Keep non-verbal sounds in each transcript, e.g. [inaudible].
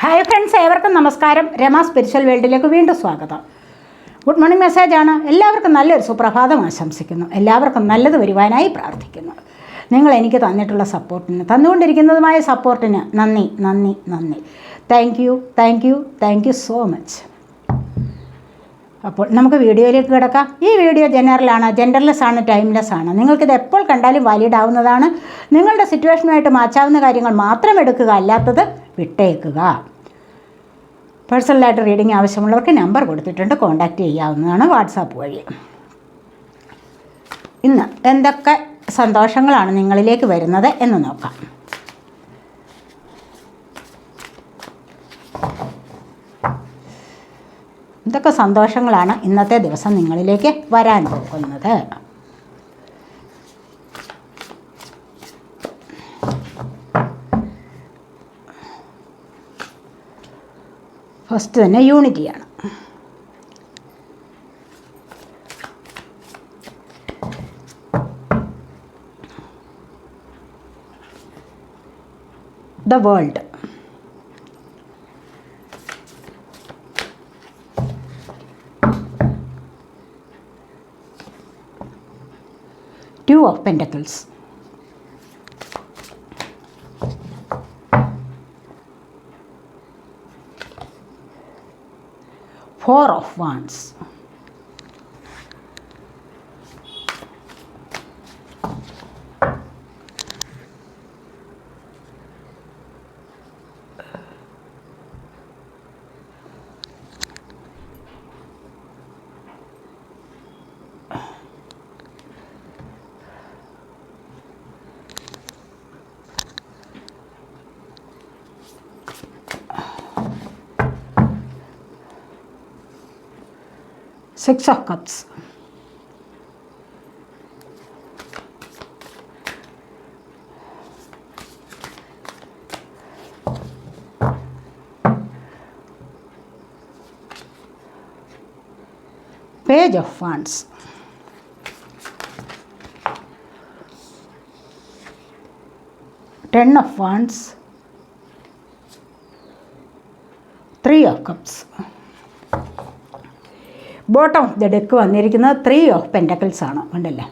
Hi friends ഏവർക്കും നമസ്കാരം. Rama spiritual വേൾഡിലേക്ക് വീണ്ടും സ്വാഗതം. ഗുഡ് മോർണിംഗ് മെസ്സേജ് ആണ്. എല്ലാവർക്കും നല്ലൊരു സുപ്രഭാതം ആശംസിക്കുന്നു. എല്ലാവർക്കും നല്ലത് വരുവാനായി പ്രാർത്ഥിക്കുന്നു. നിങ്ങൾ എനിക്ക് തന്നിട്ടുള്ള സപ്പോർട്ടിന് തന്നുകൊണ്ടിരിക്കുന്നതുമായ സപ്പോർട്ടിന് നന്ദി നന്ദി നന്ദി. Thank you thank you thank you so much അപ്പോൾ നമുക്ക് വീഡിയോയിലേക്ക് കിടക്കാം. ഈ വീഡിയോ ജനറലാണ് ജെൻഡർലെസ് ആണ് ടൈംലെസ് ആണ്. നിങ്ങൾക്കിത് എപ്പോൾ കണ്ടാലും വാലിഡ് ആവുന്നതാണ്. നിങ്ങളുടെ സിറ്റുവേഷനുമായിട്ട് മാച്ചാവുന്ന കാര്യങ്ങൾ മാത്രം എടുക്കുക അല്ലാത്തത് വിട്ടേക്കുക. പേഴ്സണലായിട്ട് റീഡിംഗ് ആവശ്യമുള്ളവർക്ക് നമ്പർ കൊടുത്തിട്ടുണ്ട് കോൺടാക്റ്റ് ചെയ്യാവുന്നതാണ് വാട്സാപ്പ് വഴി. ഇന്ന് എന്തൊക്കെ സന്തോഷങ്ങളാണ് നിങ്ങളിലേക്ക് വരുന്നത് എന്ന് നോക്കാം. എന്തൊക്കെ സന്തോഷങ്ങളാണ് ഇന്നത്തെ ദിവസം നിങ്ങളിലേക്ക് വരാൻ പോകുന്നത്? ഫസ്റ്റ് തന്നെ യൂണിറ്റിയാണ് the world two of pentacles. four of ones. Six of cups page of wands. Ten of wands. Three of cups bottom of the deck വന്നിരിക്കുന്നത് ത്രീ ഓഫ് പെന്റക്കിൾസ് ആണ്. ഉണ്ടല്ലേ?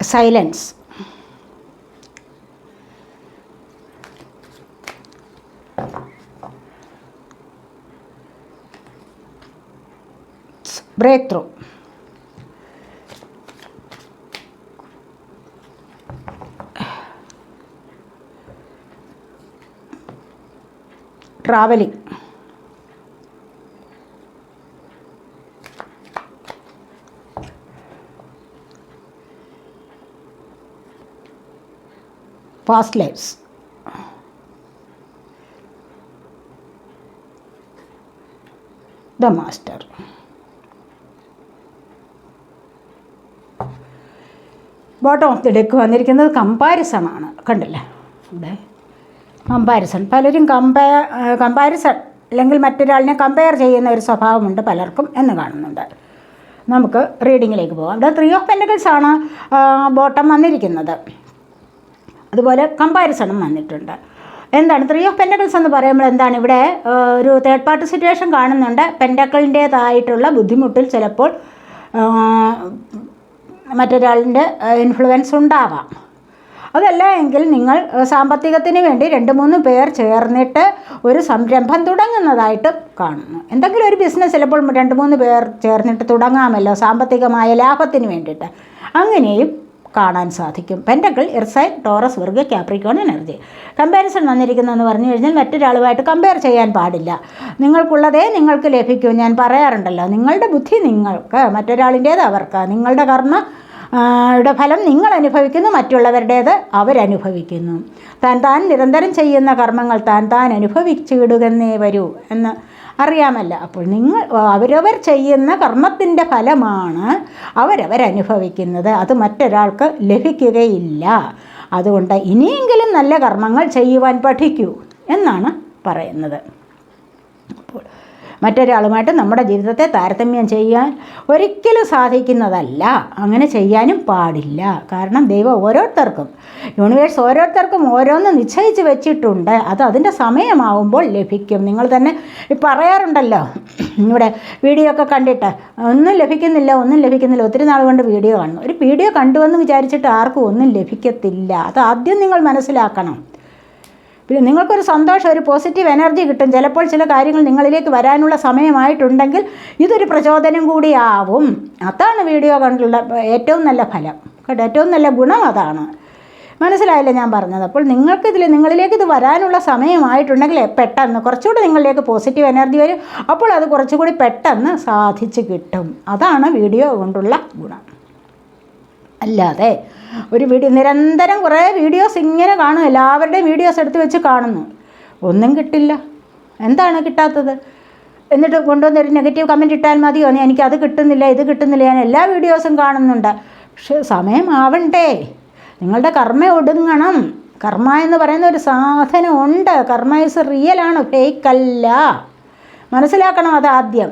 Silence breakthrough. Traveling. Past lives. The master. Bottom of the deck വന്നിരിക്കുന്നത് comparison ആണ് കണ്ടില്ലേ? ഇവിടെ comparison. പലരും compare comparison അല്ലെങ്കിൽ മറ്റൊരാളിനെ compare ചെയ്യുന്ന ഒരു സ്വഭാവമുണ്ട് പലർക്കും എന്ന് കാണുന്നുണ്ട്. നമുക്ക് റീഡിങ്ങിലേക്ക് പോകാം. ഇവിടെ ത്രീ ഓഫ് പെന്റക്കിൾസ് ആണ് ബോട്ടം വന്നിരിക്കുന്നത്. അതുപോലെ കമ്പാരിസണും വന്നിട്ടുണ്ട്. എന്താണ്? ത്രീ ഓഫ് പെന്റക്കിൾസ് എന്ന് പറയുമ്പോൾ എന്താണ്? ഇവിടെ ഒരു തേർഡ് പാർട്ടി സിറ്റുവേഷൻ കാണുന്നുണ്ട്. പെന്റക്കിളിന്റേതായിട്ടുള്ള ബുദ്ധിമുട്ടിൽ ചിലപ്പോൾ മറ്റൊരാളിന്റെ ഇൻഫ്ലുവൻസ് ഉണ്ടാവാം. അതല്ല എങ്കിൽ നിങ്ങൾ സാമ്പത്തികത്തിന് വേണ്ടി രണ്ട് മൂന്ന് പേർ ചേർന്നിട്ട് ഒരു സംരംഭം തുടങ്ങുന്നതായിട്ട് കാണുന്നു. എന്തെങ്കിലും ഒരു ബിസിനസ് ചിലപ്പോൾ രണ്ട് മൂന്ന് പേർ ചേർന്നിട്ട് തുടങ്ങാമല്ലോ സാമ്പത്തികമായ ലാഭത്തിന് വേണ്ടിയിട്ട്. അങ്ങനെയും കാണാൻ സാധിക്കും. Pentacle earth sign Taurus Virgo Capricorn energy comparison വന്നിരിക്കുന്നതെന്ന് പറഞ്ഞു കഴിഞ്ഞാൽ മറ്റൊരാളുമായിട്ട് കമ്പയർ ചെയ്യാൻ പാടില്ല. നിങ്ങൾക്കുള്ളതേ നിങ്ങൾക്ക് ലഭിക്കൂ. ഞാൻ പറയാറുണ്ടല്ലോ നിങ്ങളുടെ ബുദ്ധി നിങ്ങൾക്ക് മറ്റൊരാളിന്റേത് അവർക്ക്. നിങ്ങളുടെ കർമ്മ യുടെ ഫലം നിങ്ങൾ അനുഭവിക്കുന്നു മറ്റുള്ളവരുടേത് അവരനുഭവിക്കുന്നു. താൻ താൻ നിരന്തരം ചെയ്യുന്ന കർമ്മങ്ങൾ താൻ താൻ അനുഭവിച്ചിടുകന്നേ വരൂ എന്ന് അറിയാമല്ല. അപ്പോൾ നിങ്ങൾ അവരവർ ചെയ്യുന്ന കർമ്മത്തിന്റെ ഫലമാണ് അവരവരനുഭവിക്കുന്നത്. അത് മറ്റൊരാൾക്ക് ലഭിക്കുകയില്ല. അതുകൊണ്ട് ഇനിയെങ്കിലും നല്ല കർമ്മങ്ങൾ ചെയ്യുവാൻ പഠിക്കൂ എന്നാണ് പറയുന്നത്. അപ്പോൾ മറ്റൊരാളുമായിട്ട് നമ്മുടെ ജീവിതത്തെ താരതമ്യം ചെയ്യാൻ ഒരിക്കലും സാധിക്കുന്നതല്ല. അങ്ങനെ ചെയ്യാനും പാടില്ല. കാരണം ദൈവം ഓരോരുത്തർക്കും യൂണിവേഴ്സ് ഓരോരുത്തർക്കും ഓരോന്ന് നിശ്ചയിച്ച് വെച്ചിട്ടുണ്ട്. അത് അതിന്റെ സമയമാവുമ്പോൾ ലഭിക്കും. നിങ്ങൾ തന്നെ പറയാറുണ്ടല്ലോ ഇവിടെ വീഡിയോ ഒക്കെ കണ്ടിട്ട് ഒന്നും ലഭിക്കുന്നില്ല ഒന്നും ലഭിക്കുന്നില്ല ഒത്തിരി നാൾ കൊണ്ട് വീഡിയോ കാണുന്നു. ഒരു വീഡിയോ കണ്ടുവെന്ന് വിചാരിച്ചിട്ട് ആർക്കും ഒന്നും ലഭിക്കത്തില്ല. അത് ആദ്യം നിങ്ങൾ മനസ്സിലാക്കണം. പിന്നെ നിങ്ങൾക്കൊരു സന്തോഷം ഒരു പോസിറ്റീവ് എനർജി കിട്ടും. ചിലപ്പോൾ ചില കാര്യങ്ങൾ നിങ്ങളിലേക്ക് വരാനുള്ള സമയമായിട്ടുണ്ടെങ്കിൽ ഇതൊരു പ്രചോദനം കൂടിയാവും. അതാണ് വീഡിയോ കണ്ടുള്ള ഏറ്റവും നല്ല ഫലം. കേട്ടോ? ഏറ്റവും നല്ല ഗുണം അതാണ്. മനസ്സിലായില്ല ഞാൻ പറഞ്ഞത്? അപ്പോൾ നിങ്ങൾക്കിതിൽ നിങ്ങളിലേക്ക് ഇത് വരാനുള്ള സമയമായിട്ടുണ്ടെങ്കിൽ പെട്ടെന്ന് കുറച്ചുകൂടി നിങ്ങളിലേക്ക് പോസിറ്റീവ് എനർജി വരും. അപ്പോൾ അത് കുറച്ചുകൂടി പെട്ടെന്ന് സാധിച്ചു കിട്ടും. അതാണ് വീഡിയോ കൊണ്ടുള്ള ഗുണം. അല്ലാതെ ഒരു വീഡിയോ നിരന്തരം കുറേ വീഡിയോസ് ഇങ്ങനെ കാണും. എല്ലാവരുടെയും വീഡിയോസ് എടുത്ത് വെച്ച് കാണുന്നു. ഒന്നും കിട്ടില്ല. എന്താണ് കിട്ടാത്തത്? എന്നിട്ട് കൊണ്ടുവന്നൊരു നെഗറ്റീവ് കമന്റ് ഇട്ടാൽ മതിയോ? എനിക്ക് എനിക്കത് കിട്ടുന്നില്ല ഇത് കിട്ടുന്നില്ല. ഞാൻ എല്ലാ വീഡിയോസും കാണുന്നുണ്ട്. പക്ഷെ സമയമാവണ്ടേ നിങ്ങളുടെ കർമ്മ ഒടുങ്ങണം. കർമ്മ എന്ന് പറയുന്ന ഒരു സാധനം ഉണ്ട്. കർമ്മ ഇസ് റിയലാണ് ഫേക്കല്ല മനസ്സിലാക്കണം അത് ആദ്യം.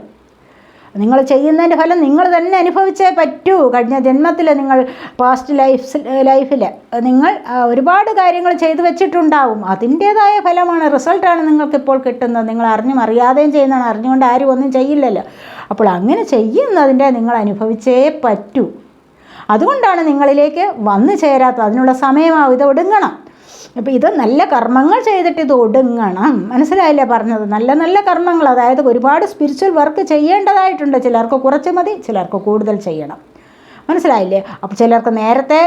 നിങ്ങൾ ചെയ്യുന്നതിന്റെ ഫലം നിങ്ങൾ തന്നെ അനുഭവിച്ചേ പറ്റൂ. കഴിഞ്ഞ ജന്മത്തിൽ നിങ്ങൾ പാസ്റ്റ് ലൈഫ് ലൈഫിൽ നിങ്ങൾ ഒരുപാട് കാര്യങ്ങൾ ചെയ്തു വെച്ചിട്ടുണ്ടാവും. അതിന്റേതായ ഫലമാണ് റിസൾട്ടാണ് നിങ്ങൾക്കിപ്പോൾ കിട്ടുന്നത്. നിങ്ങൾ അറിഞ്ഞും അറിയാതെയും ചെയ്യുന്നതാണ്. അറിഞ്ഞുകൊണ്ട് ആരും ഒന്നും ചെയ്യില്ലല്ലോ. അപ്പോൾ അങ്ങനെ ചെയ്യുന്നതിന്റെ നിങ്ങൾ അനുഭവിച്ചേ പറ്റൂ. അതുകൊണ്ടാണ് നിങ്ങളിലേക്ക് വന്നു ചേരാത്തത്. അതിനുള്ള സമയമാവും. ഇത് ഒടുങ്ങണം. അപ്പോൾ ഇത് നല്ല കർമ്മങ്ങൾ ചെയ്തിട്ട് ഇത് ഒടുങ്ങണം. മനസ്സിലായില്ലേ പറഞ്ഞത്? നല്ല നല്ല കർമ്മങ്ങൾ അതായത് ഒരുപാട് സ്പിരിച്വൽ വർക്ക് ചെയ്യേണ്ടതായിട്ടുണ്ട്. ചിലർക്ക് കുറച്ച് മതി ചിലർക്ക് കൂടുതൽ ചെയ്യണം. മനസ്സിലായില്ലേ? അപ്പോൾ ചിലർക്ക് നേരത്തെ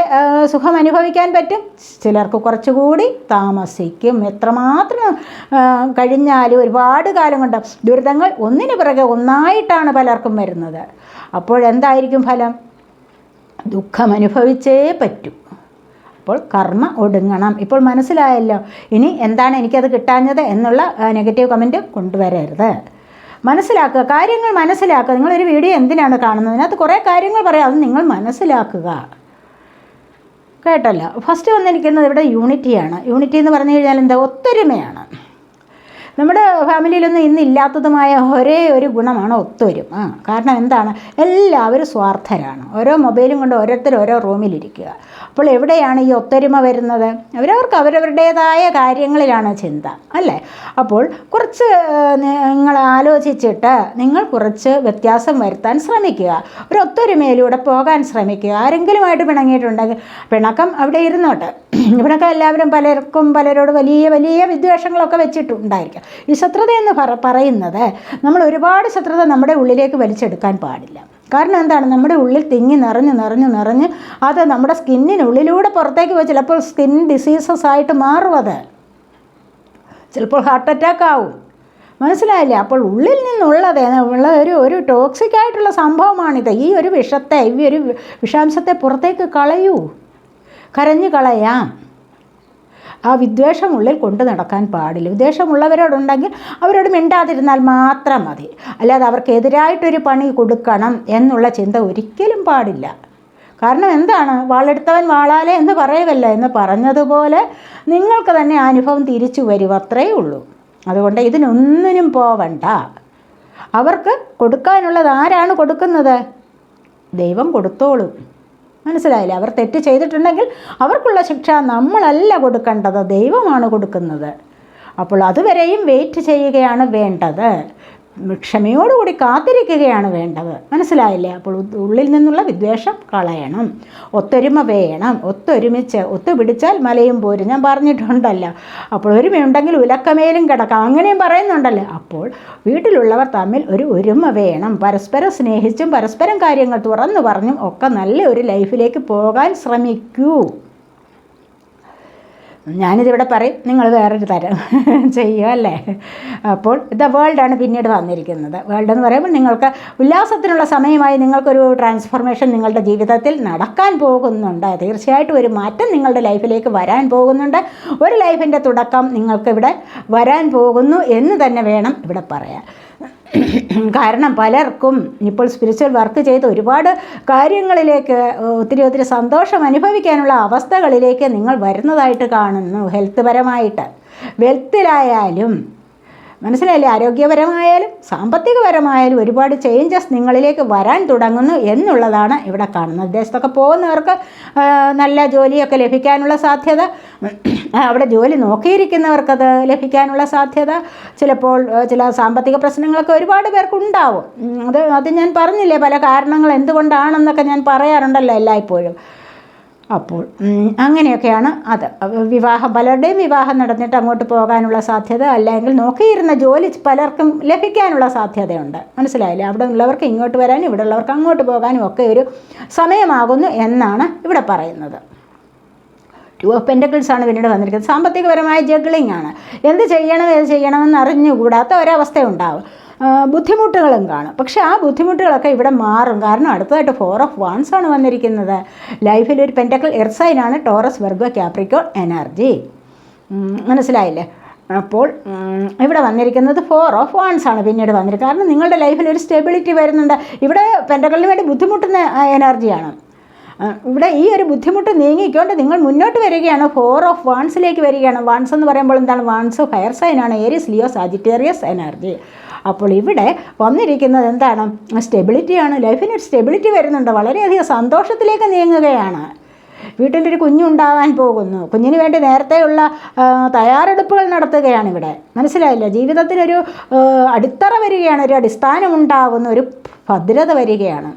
സുഖം അനുഭവിക്കാൻ പറ്റും ചിലർക്ക് കുറച്ചുകൂടി താമസിക്കും. എത്രമാത്രം കഴിഞ്ഞാലും ഒരുപാട് കാലം കൊണ്ട് ദുരിതങ്ങൾ ഒന്നിനു പിറകെ ഒന്നായിട്ടാണ് പലർക്കും വരുന്നത്. അപ്പോഴെന്തായിരിക്കും ഫലം? ദുഃഖം അനുഭവിച്ചേ പറ്റൂ. അപ്പോൾ കർമ്മ ഒടുങ്ങണം. ഇപ്പോൾ മനസ്സിലായല്ലോ. ഇനി എന്താണ് എനിക്കത് കിട്ടാഞ്ഞത് എന്നുള്ള നെഗറ്റീവ് കമന്റ് കൊണ്ടുവരരുത്. മനസ്സിലാക്കുക. കാര്യങ്ങൾ മനസ്സിലാക്കുക. നിങ്ങളൊരു വീഡിയോ എന്തിനാണ് കാണുന്നത്? അതിനകത്ത് കുറേ കാര്യങ്ങൾ പറയാം. അത് നിങ്ങൾ മനസ്സിലാക്കുക. കേട്ടല്ലോ? ഫസ്റ്റ് വന്നിരിക്കുന്നത് ഇവിടെ യൂണിറ്റിയാണ് യൂണിറ്റി എന്ന് പറഞ്ഞു കഴിഞ്ഞാൽ എന്താ? ഒത്തൊരുമയാണ്. നമ്മുടെ ഫാമിലിയിലൊന്നും ഇന്നില്ലാത്തതുമായ ഒരേ ഒരു ഗുണമാണ് ഒത്തൊരുമ കാരണം എന്താണ്? എല്ലാവരും സ്വാർത്ഥരാണ്. ഓരോ മൊബൈലും കൊണ്ട് ഓരോരുത്തർ ഓരോ റൂമിലിരിക്കുക. അപ്പോൾ എവിടെയാണ് ഈ ഒത്തൊരുമ വരുന്നത്? അവരവർക്ക് അവരവരുടേതായ കാര്യങ്ങളിലാണ് ചിന്ത അല്ലേ? അപ്പോൾ കുറച്ച് നിങ്ങൾ ആലോചിച്ചിട്ട് നിങ്ങൾ കുറച്ച് വ്യത്യാസം വരുത്താൻ ശ്രമിക്കുക. ഒരു ഒത്തൊരുമയിലൂടെ പോകാൻ ശ്രമിക്കുക. ആരെങ്കിലുമായിട്ട് പിണങ്ങിയിട്ടുണ്ടെങ്കിൽ പിണക്കം അവിടെ ഇരുന്നോട്ടെ. [clears throat] ഇവിടെയൊക്കെ എല്ലാവരും പലർക്കും പലരോട് വലിയ വലിയ വിദ്വേഷങ്ങളൊക്കെ വെച്ചിട്ടുണ്ടായിരിക്കാം. ഈ ശത്രുത എന്ന് പറ പറയുന്നത് നമ്മൾ ഒരുപാട് ശത്രുത നമ്മുടെ ഉള്ളിലേക്ക് വലിച്ചെടുക്കാൻ പാടില്ല. കാരണം എന്താണ്? നമ്മുടെ ഉള്ളിൽ തിങ്ങി നിറഞ്ഞ് നിറഞ്ഞ് നിറഞ്ഞ് അത് നമ്മുടെ സ്കിന്നിനുള്ളിലൂടെ പുറത്തേക്ക് പോയി ചിലപ്പോൾ സ്കിൻ ഡിസീസസ് ആയിട്ട് മാറും അത്. ചിലപ്പോൾ ഹാർട്ട് അറ്റാക്ക് ആവും. മനസ്സിലായില്ലേ? അപ്പോൾ ഉള്ളിൽ നിന്നുള്ളത് ഉള്ള ഒരു ഒരു ടോക്സിക് ആയിട്ടുള്ള സംഭവമാണിത്. ഈ ഒരു വിഷത്തെ ഈ ഒരു വിഷാംശത്തെ പുറത്തേക്ക് കളയൂ. കരഞ്ഞു കളയാം. ആ വിദ്വേഷമുള്ളിൽ കൊണ്ട് നടക്കാൻ പാടില്ല. വിദ്വേഷമുള്ളവരോടുണ്ടെങ്കിൽ അവരോട് മിണ്ടാതിരുന്നാൽ മാത്രം മതി. അല്ലാതെ അവർക്കെതിരായിട്ടൊരു പണി കൊടുക്കണം എന്നുള്ള ചിന്ത ഒരിക്കലും പാടില്ല. കാരണം എന്താണ്? വാളെടുത്തവൻ വാളാലെ എന്ന് പറയവല്ല എന്ന് പറഞ്ഞതുപോലെ നിങ്ങൾക്ക് തന്നെ അനുഭവം തിരിച്ചു വരും അത്രയേ ഉള്ളൂ. അതുകൊണ്ട് ഇതിനൊന്നിനും പോവണ്ട. അവർക്ക് കൊടുക്കാനുള്ളത് ആരാണ് കൊടുക്കുന്നത്? ദൈവം കൊടുത്തോളും. മനസ്സിലായില്ലേ? അവർ തെറ്റ് ചെയ്തിട്ടുണ്ടെങ്കിൽ അവർക്കുള്ള ശിക്ഷ നമ്മളല്ല കൊടുക്കേണ്ടത് ദൈവമാണ് കൊടുക്കുന്നത്. അപ്പോൾ അതുവരെയും വെയിറ്റ് ചെയ്യുകയാണ് വേണ്ടത്. ക്ഷമയോടുകൂടി കാത്തിരിക്കുകയാണ് വേണ്ടത്. മനസ്സിലായില്ലേ? അപ്പോൾ ഉള്ളിൽ നിന്നുള്ള വിദ്വേഷം കളയണം. ഒത്തൊരുമ വേണം. ഒത്തൊരുമിച്ച് ഒത്തുപിടിച്ചാൽ മലയും പോരും. ഞാൻ പറഞ്ഞിട്ടുണ്ടല്ലോ. അപ്പോൾ ഒരുമയുണ്ടെങ്കിൽ ഉലക്കമേലും കിടക്കാം. അങ്ങനെയും പറയുന്നുണ്ടല്ലോ. അപ്പോൾ വീട്ടിലുള്ളവർ തമ്മിൽ ഒരു ഒരുമ വേണം. പരസ്പരം സ്നേഹിച്ചും പരസ്പരം കാര്യങ്ങൾ തുറന്നു പറഞ്ഞും ഒക്കെ നല്ല ഒരു ലൈഫിലേക്ക് പോകാൻ ശ്രമിക്കൂ. ഞാനിതിവിടെ പറയും നിങ്ങൾ വേറൊരു തരം [laughs] ചെയ്യുക അല്ലേ? അപ്പോൾ ദ വേൾഡാണ് പിന്നീട് വന്നിരിക്കുന്നത്. വേൾഡ് എന്ന് പറയുമ്പോൾ നിങ്ങൾക്ക് ഉല്ലാസത്തിനുള്ള സമയമായി നിങ്ങൾക്കൊരു ട്രാൻസ്ഫോർമേഷൻ നിങ്ങളുടെ ജീവിതത്തിൽ നടക്കാൻ പോകുന്നുണ്ട്. തീർച്ചയായിട്ടും ഒരു മാറ്റം നിങ്ങളുടെ ലൈഫിലേക്ക് വരാൻ പോകുന്നുണ്ട്. ഒരു ലൈഫിന്റെ തുടക്കം നിങ്ങൾക്കിവിടെ വരാൻ പോകുന്നു എന്ന് തന്നെ വേണം ഇവിടെ പറയാൻ. കാരണം പലർക്കും ഇപ്പോൾ സ്പിരിച്വൽ വർക്ക് ചെയ്ത് ഒരുപാട് കാര്യങ്ങളിലേക്ക് ഒത്തിരി ഒത്തിരി സന്തോഷം അനുഭവിക്കാനുള്ള അവസ്ഥകളിലേക്ക് നിങ്ങൾ വരുന്നതായിട്ട് കാണുന്നു ഹെൽത്ത് പരമായിട്ട്. വെൽത്തിലായാലും മനസ്സിലായില്ലേ? ആരോഗ്യപരമായാലും സാമ്പത്തികപരമായാലും ഒരുപാട് ചേഞ്ചസ് നിങ്ങളിലേക്ക് വരാൻ തുടങ്ങുന്നു എന്നുള്ളതാണ് ഇവിടെ കാണുന്നത്. വിദേശത്തൊക്കെ പോകുന്നവർക്ക് നല്ല ജോലിയൊക്കെ ലഭിക്കാനുള്ള സാധ്യത. അവിടെ ജോലി നോക്കിയിരിക്കുന്നവർക്കത് ലഭിക്കാനുള്ള സാധ്യത. ചിലപ്പോൾ ചില സാമ്പത്തിക പ്രശ്നങ്ങളൊക്കെ ഒരുപാട് പേർക്ക് ഉണ്ടാവും അത് അത് ഞാൻ പറഞ്ഞില്ലേ? പല കാരണങ്ങൾ എന്തുകൊണ്ടാണെന്നൊക്കെ ഞാൻ പറയാറുണ്ടല്ലോ എല്ലായ്പ്പോഴും. അപ്പോൾ അങ്ങനെയൊക്കെയാണ് അത്. വിവാഹ പലരുടെയും വിവാഹം നടന്നിട്ട് അങ്ങോട്ട് പോകാനുള്ള സാധ്യത അല്ലെങ്കിൽ നോക്കിയിരുന്ന ജോലി പലർക്കും ലഭിക്കാനുള്ള സാധ്യതയുണ്ട്. മനസ്സിലായില്ലേ? അവിടെ ഉള്ളവർക്ക് ഇങ്ങോട്ട് വരാനും ഇവിടെ ഉള്ളവർക്ക് അങ്ങോട്ട് പോകാനും ഒക്കെ ഒരു സമയമാകുന്നു എന്നാണ് ഇവിടെ പറയുന്നത്. ടു ഓഫ് പെന്റക്കിൾസ് ആണ് പിന്നീട് വന്നിരിക്കുന്നത്. സാമ്പത്തികപരമായ ജഗ്ലിംഗ് ആണ്. എന്ത് ചെയ്യണം എന്ത് ചെയ്യണമെന്ന് അറിഞ്ഞുകൂടാത്ത ഒരവസ്ഥ ഉണ്ടാവും ബുദ്ധിമുട്ടുകളും കാണും. പക്ഷേ ആ ബുദ്ധിമുട്ടുകളൊക്കെ ഇവിടെ മാറും. കാരണം അടുത്തതായിട്ട് ഫോർ ഓഫ് വൺസ് ആണ് വന്നിരിക്കുന്നത്. ലൈഫിൽ ഒരു പെന്റക്കിൾ എർസൈനാണ് ടോറസ് വെർഗോ ക്യാപ്രിക്കോൺ എനർജി മനസ്സിലായില്ലേ? അപ്പോൾ ഇവിടെ വന്നിരിക്കുന്നത് ഫോർ ഓഫ് വാൺസ് ആണ് പിന്നീട് വന്നിരിക്കുന്നത്. കാരണം നിങ്ങളുടെ ലൈഫിൽ ഒരു സ്റ്റെബിലിറ്റി വരുന്നുണ്ട്. ഇവിടെ പെന്റക്കിളിന് വേണ്ടി ബുദ്ധിമുട്ടുന്ന എനർജിയാണ് ഇവിടെ ഈ ഒരു ബുദ്ധിമുട്ട് നീങ്ങിക്കൊണ്ട് നിങ്ങൾ മുന്നോട്ട് വരികയാണ്. ഫോർ ഓഫ് വാൺസിലേക്ക് വരികയാണ്. വാൺസ് എന്ന് പറയുമ്പോൾ എന്താണ്? വാൺസ് ഫയർ സൈനാണ് ഏരിയസ് ലിയോ സാജിറ്റേറിയസ് എനർജി അപ്പോൾ ഇവിടെ വന്നിരിക്കുന്നത് എന്താണ്? സ്റ്റെബിലിറ്റിയാണ് ലൈഫിന് സ്റ്റെബിലിറ്റി വരുന്നുണ്ട്. വളരെയധികം സന്തോഷത്തിലേക്ക് നീങ്ങുകയാണ്. വീട്ടിലൊരു കുഞ്ഞുണ്ടാവാൻ പോകുന്നു. കുഞ്ഞിന് വേണ്ടി നേരത്തെയുള്ള തയ്യാറെടുപ്പുകൾ നടത്തുകയാണ് ഇവിടെ. മനസ്സിലായില്ല? ജീവിതത്തിനൊരു അടിത്തറ വരികയാണ്. ഒരു അടിസ്ഥാനം ഉണ്ടാകുന്ന ഒരു ഭദ്രത വരികയാണ്.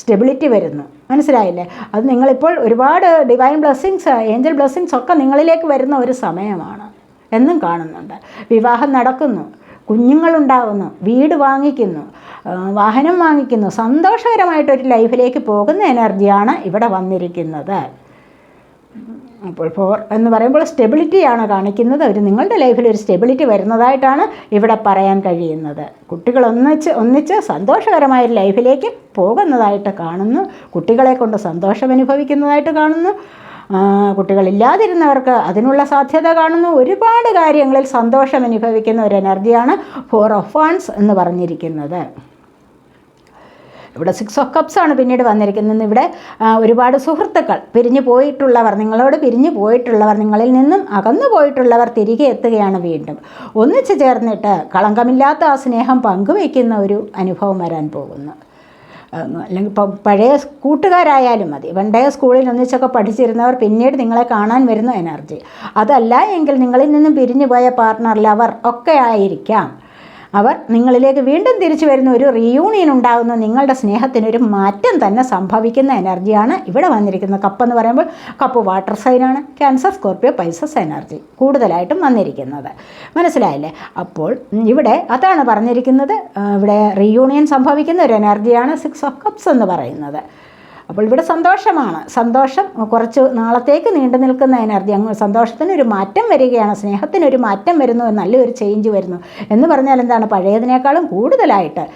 സ്റ്റെബിലിറ്റി വരുന്നു. മനസ്സിലായില്ലേ? അത് നിങ്ങളിപ്പോൾ ഒരുപാട് ഡിവൈൻ ബ്ലെസ്സിങ്സ് ഏഞ്ചൽ ബ്ലെസ്സിങ്സ് ഒക്കെ നിങ്ങളിലേക്ക് വരുന്ന ഒരു സമയമാണ് എന്നും കാണുന്നുണ്ട്. വിവാഹം നടക്കുന്നു. കുഞ്ഞുങ്ങളുണ്ടാകുന്നു വീട് വാങ്ങിക്കുന്നു വാഹനം വാങ്ങിക്കുന്നു സന്തോഷകരമായിട്ടൊരു ലൈഫിലേക്ക് പോകുന്ന എനർജിയാണ് ഇവിടെ വന്നിരിക്കുന്നത്. അപ്പോൾ ഫോർ എന്ന് പറയുമ്പോൾ സ്റ്റെബിലിറ്റിയാണ് കാണിക്കുന്നത്. ഒരു നിങ്ങളുടെ ലൈഫിൽ ഒരു സ്റ്റെബിലിറ്റി വരുന്നതായിട്ടാണ് ഇവിടെ പറയാൻ കഴിയുന്നത്. കുട്ടികൾ ഒന്നിച്ച് ഒന്നിച്ച് സന്തോഷകരമായ ലൈഫിലേക്ക് പോകുന്നതായിട്ട് കാണുന്നു. കുട്ടികളെ കൊണ്ട് സന്തോഷം അനുഭവിക്കുന്നതായിട്ട് കാണുന്നു. കുട്ടികളില്ലാതിരുന്നവർക്ക് അതിനുള്ള സാധ്യത കാണുന്നു. ഒരുപാട് കാര്യങ്ങളിൽ സന്തോഷം അനുഭവിക്കുന്ന ഒരു എനർജിയാണ് ഫോർ ഓഫ് വാൺസ് എന്ന് പറഞ്ഞിരിക്കുന്നത്. ഇവിടെ സിക്സ് ഓഫ് കപ്സ് ആണ് പിന്നീട് വന്നിരിക്കുന്നത്. ഇവിടെ ഒരുപാട് സുഹൃത്തുക്കൾ പിരിഞ്ഞു പോയിട്ടുള്ളവർ നിങ്ങളോട് പിരിഞ്ഞു പോയിട്ടുള്ളവർ നിങ്ങളിൽ നിന്നും അകന്നു പോയിട്ടുള്ളവർ തിരികെ എത്തുകയാണ് വീണ്ടും. ഒന്നിച്ചു ചേർന്നിട്ട് കളങ്കമില്ലാത്ത ആ സ്നേഹം പങ്കുവയ്ക്കുന്ന ഒരു അനുഭവം വരാൻ പോകുന്നു. അല്ലെങ്കിൽ ഇപ്പോൾ പഴയ കൂട്ടുകാരായാലും മതി. പണ്ടേ സ്കൂളിൽ ഒന്നിച്ചൊക്കെ പഠിച്ചിരുന്നവർ പിന്നീട് നിങ്ങളെ കാണാൻ വരുന്ന എനർജി. അതല്ല എങ്കിൽ നിങ്ങളിൽ നിന്നും പിരിഞ്ഞു പോയ പാർട്ട്ണർ ലവർ ഒക്കെ ആയിരിക്കാം. അവർ നിങ്ങളിലേക്ക് വീണ്ടും തിരിച്ചു വരുന്ന ഒരു റീയൂണിയൻ ഉണ്ടാകുന്ന നിങ്ങളുടെ സ്നേഹത്തിനൊരു മാറ്റം തന്നെ സംഭവിക്കുന്ന എനർജിയാണ് ഇവിടെ വന്നിരിക്കുന്നത്. കപ്പ് എന്ന് പറയുമ്പോൾ കപ്പ് വാട്ടർ സൈനാണ് ക്യാൻസർ സ്കോർപ്പിയോ പൈസസ് എനർജി കൂടുതലായിട്ടും വന്നിരിക്കുന്നത്. മനസ്സിലായില്ലേ? അപ്പോൾ ഇവിടെ അതാണ് പറഞ്ഞിരിക്കുന്നത്. ഇവിടെ റീയൂണിയൻ സംഭവിക്കുന്ന ഒരു എനർജിയാണ് സിക്സ് ഓഫ് കപ്സ് എന്ന് പറയുന്നത്. അപ്പോൾ ഇവിടെ സന്തോഷമാണ്. സന്തോഷം കുറച്ച് നാളത്തേക്ക് നീണ്ടു നിൽക്കുന്ന എനർജി. അങ്ങ് സന്തോഷത്തിനൊരു മാറ്റം വരികയാണ്. സ്നേഹത്തിനൊരു മാറ്റം വരുന്നു. നല്ലൊരു ചേഞ്ച് വരുന്നു. എന്ന് പറഞ്ഞാൽ എന്താണ്? പഴയതിനേക്കാളും കൂടുതലായിട്ട്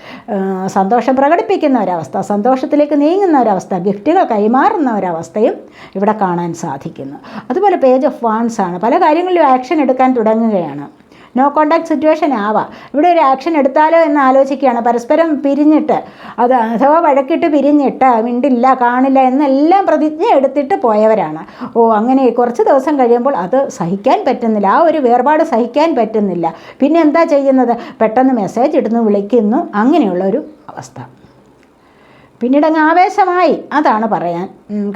സന്തോഷം പ്രകടിപ്പിക്കുന്ന ഒരവസ്ഥ സന്തോഷത്തിലേക്ക് നീങ്ങുന്ന ഒരവസ്ഥ ഗിഫ്റ്റുകൾ കൈമാറുന്ന ഒരവസ്ഥയും ഇവിടെ കാണാൻ സാധിക്കുന്നു. അതുപോലെ പേജ് ഓഫ് വാൺസ് ആണ്. പല കാര്യങ്ങളിലും ആക്ഷൻ എടുക്കാൻ തുടങ്ങുകയാണ്. നോ കോണ്ടാക്ട് സിറ്റുവേഷൻ ആവാം. ഇവിടെ ഒരു ആക്ഷൻ എടുത്താലോ എന്ന് ആലോചിക്കുകയാണ്. പരസ്പരം പിരിഞ്ഞിട്ട് അത് അഥവാ വഴക്കിട്ട് പിരിഞ്ഞിട്ട് മിണ്ടില്ല കാണില്ല എന്നെല്ലാം പ്രതിജ്ഞ എടുത്തിട്ട് പോയവരാണ്. ഓ അങ്ങനെ കുറച്ച് ദിവസം കഴിയുമ്പോൾ അത് സഹിക്കാൻ പറ്റുന്നില്ല. ആ ഒരു വേർപാട് സഹിക്കാൻ പറ്റുന്നില്ല. പിന്നെ എന്താ ചെയ്യുന്നത്? പെട്ടെന്ന് മെസ്സേജ് ഇടുന്നു വിളിക്കുന്നു. അങ്ങനെയുള്ള ഒരു അവസ്ഥ. പിന്നീട് അങ്ങ് ആവേശമായി. അതാണ് പറയാൻ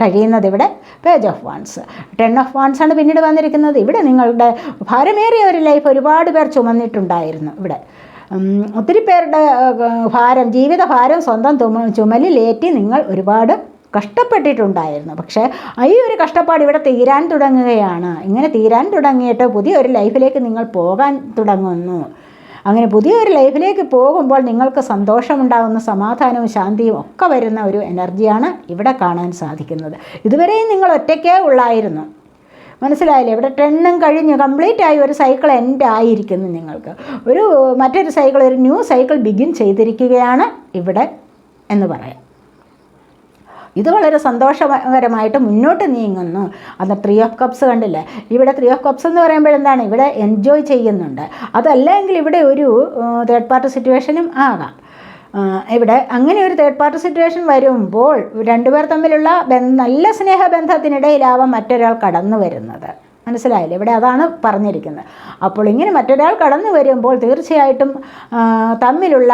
കഴിയുന്നത് ഇവിടെ. Page of wands ten of wands ആണ് പിന്നീട് വന്നിരിക്കുന്നത്. ഇവിടെ നിങ്ങളുടെ ഭാരമേറിയ ഒരു ലൈഫ് ഒരുപാട് പേർ ചുമന്നിട്ടുണ്ടായിരുന്നു ഇവിടെ. ഒത്തിരി പേരുടെ ഭാരം ജീവിത ഭാരം സ്വന്തം തുമ ചുമലിലേറ്റി നിങ്ങൾ ഒരുപാട് കഷ്ടപ്പെട്ടിട്ടുണ്ടായിരുന്നു. പക്ഷേ ഈ ഒരു കഷ്ടപ്പാട് ഇവിടെ തീരാൻ തുടങ്ങുകയാണ്. ഇങ്ങനെ തീരാൻ തുടങ്ങിയിട്ട് പുതിയൊരു ലൈഫിലേക്ക് നിങ്ങൾ പോകാൻ തുടങ്ങുന്നു. അങ്ങനെ പുതിയൊരു ലൈഫിലേക്ക് പോകുമ്പോൾ നിങ്ങൾക്ക് സന്തോഷമുണ്ടാകുന്ന സമാധാനവും ശാന്തിയും ഒക്കെ വരുന്ന ഒരു എനർജിയാണ് ഇവിടെ കാണാൻ സാധിക്കുന്നത്. ഇതുവരെയും നിങ്ങൾ ഒറ്റയ്ക്കേ ഉള്ളായിരുന്നു. മനസ്സിലായില്ലേ? ഇവിടെ ടെണ്ണും കഴിഞ്ഞ് കംപ്ലീറ്റ് ആയി ഒരു സൈക്കിൾ എൻഡ് ആയിരിക്കുന്നു നിങ്ങൾക്ക്. ഒരു മറ്റൊരു സൈക്കിൾ ഒരു ന്യൂ സൈക്കിൾ ബിഗിൻ ചെയ്തിരിക്കുകയാണ് ഇവിടെ എന്ന് പറയാം. ഇത് വളരെ സന്തോഷകരമായിട്ട് മുന്നോട്ട് നീങ്ങുന്നു. അത് ത്രീ ഓഫ് കപ്സ് കണ്ടില്ലേ? ഇവിടെ ത്രീ ഓഫ് കപ്സ് എന്ന് പറയുമ്പോൾ എന്താണ്? ഇവിടെ എൻജോയ് ചെയ്യുന്നുണ്ട്. അതല്ലെങ്കിൽ ഇവിടെ ഒരു തേർഡ് പാർട്ടി സിറ്റുവേഷനും ആകാം. ഇവിടെ അങ്ങനെ ഒരു തേർഡ് പാർട്ടി സിറ്റുവേഷൻ വരുമ്പോൾ രണ്ടുപേർ തമ്മിലുള്ള നല്ല സ്നേഹബന്ധത്തിനിടയിലാവാം മറ്റൊരാൾ കടന്നു വരുന്നത്. മനസ്സിലായില്ലേ? ഇവിടെ അതാണ് പറഞ്ഞിരിക്കുന്നത്. അപ്പോൾ ഇങ്ങനെ മറ്റൊരാൾ കടന്നു വരുമ്പോൾ തീർച്ചയായിട്ടും തമ്മിലുള്ള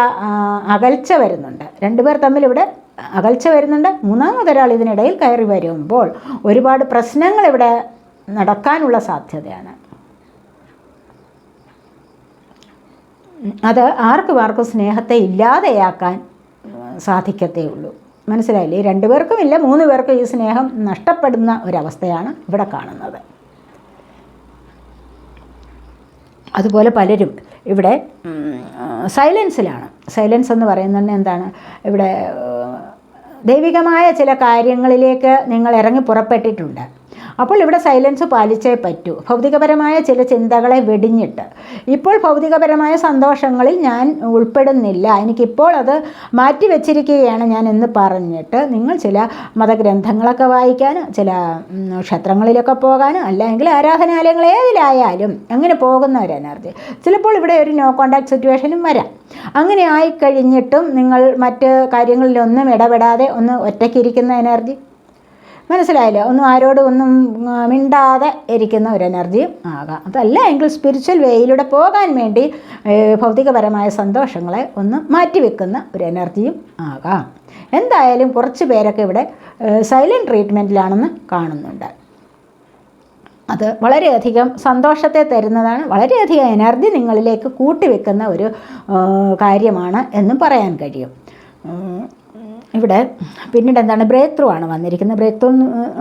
അകൽച്ച വരുന്നുണ്ട്. രണ്ടുപേർ തമ്മിൽ ഇവിടെ അകൽച്ച വരുന്നുണ്ട്. മൂന്നാമതൊരാൾ ഇതിനിടയിൽ കയറി വരുമ്പോൾ ഒരുപാട് പ്രശ്നങ്ങൾ ഇവിടെ നടക്കാനുള്ള സാധ്യതയാണ്. അത് ആർക്കും ആർക്കും സ്നേഹത്തെ ഇല്ലാതെയാക്കാൻ സാധിക്കത്തേ ഉള്ളൂ. മനസ്സിലായില്ലേ? രണ്ടു പേർക്കും ഇല്ല മൂന്ന് പേർക്കും ഈ സ്നേഹം നഷ്ടപ്പെടുന്ന ഒരവസ്ഥയാണ് ഇവിടെ കാണുന്നത്. അതുപോലെ പലരും ഇവിടെ സൈലൻസിലാണ്. സൈലൻസ് എന്ന് പറയുന്നത് എന്താണ്? ഇവിടെ ദൈവികമായ ചില കാര്യങ്ങളിലേക്ക് നിങ്ങൾ ഇറങ്ങി പുറപ്പെട്ടിട്ടുണ്ട്. അപ്പോൾ ഇവിടെ സൈലൻസ് പാലിച്ചേ പറ്റൂ. ഭൗതികപരമായ ചില ചിന്തകളെ വെടിഞ്ഞിട്ട്. ഇപ്പോൾ ഭൗതികപരമായ സന്തോഷങ്ങളിൽ ഞാൻ ഉൾപ്പെടുന്നില്ല. എനിക്കിപ്പോൾ അത് മാറ്റിവെച്ചിരിക്കുകയാണ് ഞാൻ എന്ന് പറഞ്ഞിട്ട് നിങ്ങൾ ചില മതഗ്രന്ഥങ്ങളൊക്കെ വായിക്കാൻ ചില ക്ഷേത്രങ്ങളിലൊക്കെ പോകാനും അല്ലെങ്കിൽ ആരാധനാലയങ്ങൾ ഏതിലായാലും അങ്ങനെ പോകുന്ന ഒരു എനർജി. ചിലപ്പോൾ ഇവിടെ ഒരു നോ കോണ്ടാക്ട് സിറ്റുവേഷനും വരാം. അങ്ങനെ ആയിക്കഴിഞ്ഞിട്ടും നിങ്ങൾ മറ്റ് കാര്യങ്ങളിലൊന്നും ഇടപെടാതെ ഒന്ന് ഒറ്റയ്ക്കിരിക്കുന്ന എനർജി. മനസ്സിലായില്ലേ? ഒന്നും ആരോടും ഒന്നും മിണ്ടാതെ ഇരിക്കുന്ന ഒരു എനർജിയും ആകാം. അതല്ല എങ്കിൽ സ്പിരിച്വൽ വേയിലൂടെ പോകാൻ വേണ്ടി ഭൗതികപരമായ സന്തോഷങ്ങളെ ഒന്ന് മാറ്റിവെക്കുന്ന ഒരു എനർജിയും ആകാം. എന്തായാലും കുറച്ച് പേരൊക്കെ ഇവിടെ സൈലന്റ് ട്രീറ്റ്മെന്റിലാണെന്ന് കാണുന്നുണ്ട്. അത് വളരെയധികം സന്തോഷത്തെ തരുന്നതാണ് വളരെയധികം എനർജി നിങ്ങളിലേക്ക് കൂട്ടിവെക്കുന്ന ഒരു കാര്യമാണ് എന്നും പറയാൻ കഴിയും. ഇവിടെ പിന്നീട് എന്താണ് ബ്രേക്ക് ത്രൂ ആണ് വന്നിരിക്കുന്നത്. ബ്രേക്ക് ത്രൂ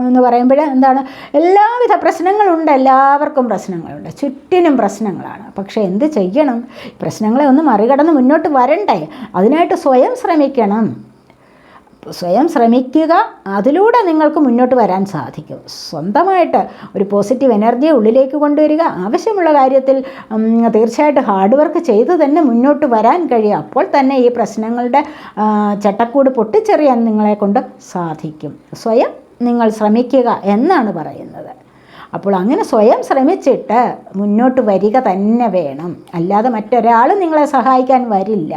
എന്ന് പറയുമ്പോൾ എന്താണ് എല്ലാവിധ പ്രശ്നങ്ങളുണ്ട്. എല്ലാവർക്കും പ്രശ്നങ്ങളുണ്ട്. ചുറ്റിനും പ്രശ്നങ്ങളാണ്. പക്ഷേ എന്ത് ചെയ്യണം? പ്രശ്നങ്ങളെ ഒന്ന് മറികടന്ന് മുന്നോട്ട് വരണ്ടേ? അതിനായിട്ട് സ്വയം ശ്രമിക്കണം. സ്വയം ശ്രമിക്കുക. അതിലൂടെ നിങ്ങൾക്ക് മുന്നോട്ട് വരാൻ സാധിക്കും. സ്വന്തമായിട്ട് ഒരു പോസിറ്റീവ് എനർജി ഉള്ളിലേക്ക് കൊണ്ടുവരിക. ആവശ്യമുള്ള കാര്യത്തിൽ തീർച്ചയായിട്ടും ഹാർഡ് വർക്ക് ചെയ്ത് തന്നെ മുന്നോട്ട് വരാൻ കഴിയും. അപ്പോൾ തന്നെ ഈ പ്രശ്നങ്ങളുടെ ചട്ടക്കൂട് പൊട്ടിച്ചെറിയാൻ നിങ്ങളെ കൊണ്ട് സാധിക്കും. സ്വയം നിങ്ങൾ ശ്രമിക്കുക എന്നാണ് പറയുന്നത്. അപ്പോൾ അങ്ങനെ സ്വയം ശ്രമിച്ചിട്ട് മുന്നോട്ട് വരിക തന്നെ വേണം. അല്ലാതെ മറ്റൊരാളും നിങ്ങളെ സഹായിക്കാൻ വരില്ല.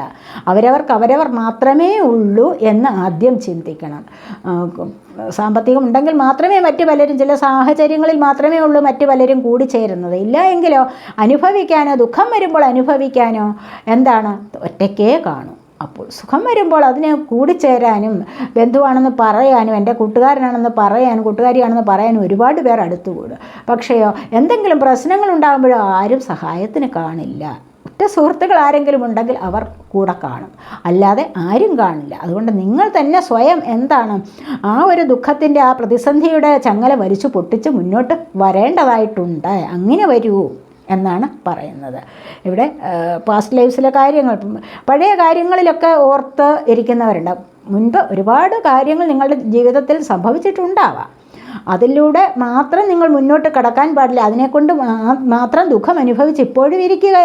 അവരവർക്ക് അവരവർ മാത്രമേ ഉള്ളൂ എന്ന് ആദ്യം ചിന്തിക്കണം. സാമ്പത്തികം ഉണ്ടെങ്കിൽ മാത്രമേ മറ്റു പലരും ചില സാഹചര്യങ്ങളിൽ മാത്രമേ ഉള്ളൂ മറ്റു പലരും കൂടിച്ചേരുന്നത് ഇല്ല എങ്കിലോ അനുഭവിക്കാനോ ദുഃഖം വരുമ്പോൾ അനുഭവിക്കാനോ എന്താണ്? ഒറ്റയ്ക്കേ കാണൂ. അപ്പോൾ സുഖം വരുമ്പോൾ അതിനെ കൂടിച്ചേരാനും ബന്ധുവാണെന്ന് പറയാനും എന്റെ കൂട്ടുകാരനാണെന്ന് പറയാനും കൂട്ടുകാരിയാണെന്ന് പറയാനും ഒരുപാട് പേർ അടുത്തുകൂടും. പക്ഷേയോ എന്തെങ്കിലും പ്രശ്നങ്ങൾ ഉണ്ടാകുമ്പോഴോ ആരും സഹായത്തിന് കാണില്ല. ഒറ്റ സുഹൃത്തുക്കൾ ആരെങ്കിലും ഉണ്ടെങ്കിൽ അവർ കൂടെ കാണും. അല്ലാതെ ആരും കാണില്ല. അതുകൊണ്ട് നിങ്ങൾ തന്നെ സ്വയം എന്താണ് ആ ഒരു ദുഃഖത്തിന്റെ ആ പ്രതിസന്ധിയുടെ ചങ്ങല വലിച്ചു പൊട്ടിച്ച് മുന്നോട്ട് വരേണ്ടതായിട്ടുണ്ട്. അങ്ങനെ വരൂ. എന്നാണ് പറയുന്നത്. ഇവിടെ പാസ്റ്റ് ലൈഫ്സിലെ കാര്യങ്ങൾ പഴയ കാര്യങ്ങളിലൊക്കെ ഓർത്ത് ഇരിക്കുന്നവരുണ്ട്. മുൻപ് ഒരുപാട് കാര്യങ്ങൾ നിങ്ങളുടെ ജീവിതത്തിൽ സംഭവിച്ചിട്ടുണ്ടാവാം. അതിലൂടെ മാത്രം നിങ്ങൾ മുന്നോട്ട് കടക്കാൻ പാടില്ല. അതിനെക്കൊണ്ട് മാത്രം ദുഃഖം അനുഭവിച്ച് ഇപ്പോഴും ഇരിക്കുക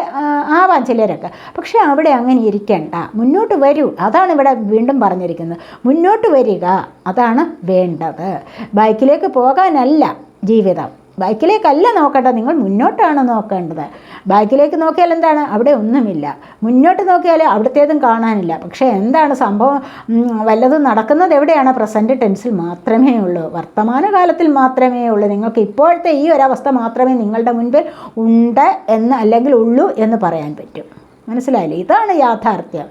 ആവാം ചിലരൊക്കെ. പക്ഷേ അവിടെ അങ്ങനെ ഇരിക്കേണ്ട. മുന്നോട്ട് വരൂ. അതാണ് ഇവിടെ വീണ്ടും പറഞ്ഞിരിക്കുന്നത്. മുന്നോട്ട് വരിക അതാണ് വേണ്ടത്. ബൈക്കിലേക്ക് പോകാനല്ല ജീവിതം. ബാക്കിലേക്കല്ല നോക്കേണ്ടത് നിങ്ങൾ മുന്നോട്ടാണ് നോക്കേണ്ടത്. ബാക്കിലേക്ക് നോക്കിയാൽ എന്താണ്? അവിടെ ഒന്നുമില്ല. മുന്നോട്ട് നോക്കിയാൽ അവിടുത്തേതും കാണാനില്ല. പക്ഷേ എന്താണ് സംഭവം? വല്ലതും നടക്കുന്നത് എവിടെയാണ്? പ്രസന്റ് ടെൻസിൽ മാത്രമേ ഉള്ളൂ. വർത്തമാനകാലത്തിൽ മാത്രമേ ഉള്ളൂ. നിങ്ങൾക്ക് ഇപ്പോഴത്തെ ഈ ഒരവസ്ഥ മാത്രമേ നിങ്ങളുടെ മുൻപിൽ ഉണ്ട് എന്ന് അല്ലെങ്കിൽ ഉള്ളൂ എന്ന് പറയാൻ പറ്റും. മനസ്സിലായില്ലേ? ഇതാണ് യാഥാർത്ഥ്യം.